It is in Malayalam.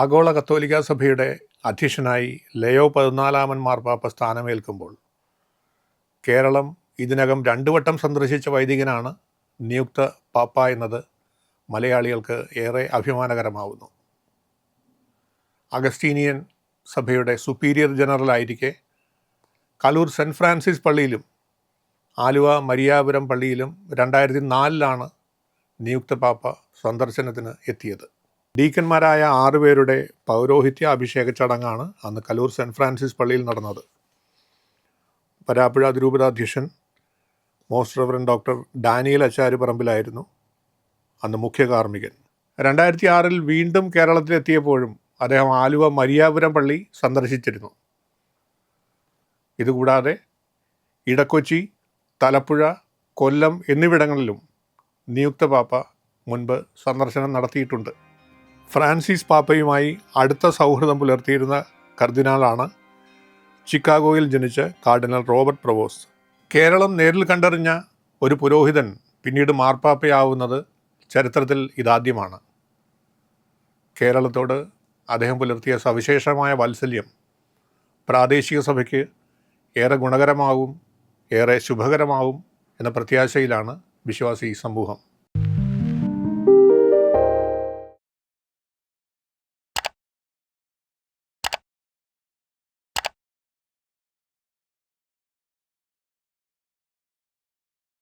ആഗോള കത്തോലിക്ക സഭയുടെ അധ്യക്ഷനായി ലയോ പതിനാലാമൻ മാർപ്പാപ്പ സ്ഥാനമേൽക്കുമ്പോൾ കേരളം ഇതിനകം രണ്ടു വട്ടം സന്ദർശിച്ച വൈദികനാണ് നിയുക്ത പാപ്പ എന്നത് മലയാളികൾക്ക് ഏറെ അഭിമാനകരമാവുന്നു. അഗസ്റ്റീനിയൻ സഭയുടെ സുപ്പീരിയർ ജനറൽ ആയിരിക്കെ കലൂർ സെന്റ് ഫ്രാൻസിസ് പള്ളിയിലും ആലുവ മരിയാപുരം പള്ളിയിലും രണ്ടായിരത്തി നാലിലാണ് നിയുക്ത പാപ്പ സന്ദർശനത്തിന് എത്തിയത്. ഡീക്കന്മാരായ ആറുപേരുടെ പൗരോഹിത്യ അഭിഷേക ചടങ്ങാണ് അന്ന് കലൂർ സെന്റ് ഫ്രാൻസിസ് പള്ളിയിൽ നടന്നത്. പരാപ്പുഴ അതിരൂപതാധ്യക്ഷൻ മോസ്റ്റ് റവറൻ ഡോക്ടർ ഡാനിയൽ അച്ചാര് പറമ്പിലായിരുന്നു അന്ന് മുഖ്യ കാർമ്മികൻ രണ്ടായിരത്തി ആറിൽ വീണ്ടും കേരളത്തിലെത്തിയപ്പോഴും അദ്ദേഹം ആലുവ മരിയാപുരം പള്ളി സന്ദർശിച്ചിരുന്നു. ഇതുകൂടാതെ ഇടക്കൊച്ചി തലപ്പുഴ കൊല്ലം എന്നിവിടങ്ങളിലും നിയുക്ത പാപ്പ മുൻപ് സന്ദർശനം നടത്തിയിട്ടുണ്ട്. ഫ്രാൻസിസ് പാപ്പയുമായി അടുത്ത സൗഹൃദം പുലർത്തിയിരുന്ന കർദിനാളാണ് ചിക്കാഗോയിൽ ജനിച്ച കാർഡിനൽ റോബർട്ട് പ്രവോസ്. കേരളം നേരിൽ കണ്ടറിഞ്ഞ ഒരു പുരോഹിതൻ പിന്നീട് മാർപ്പാപ്പയാവുന്നത് ചരിത്രത്തിൽ ഇതാദ്യമാണ്. കേരളത്തോട് അദ്ദേഹം പുലർത്തിയ സവിശേഷമായ വാത്സല്യം പ്രാദേശിക സഭയ്ക്ക് ഏറെ ഗുണകരമാവും ഏറെ ശുഭകരമാവും എന്ന പ്രത്യാശയിലാണ് വിശ്വാസി സമൂഹം.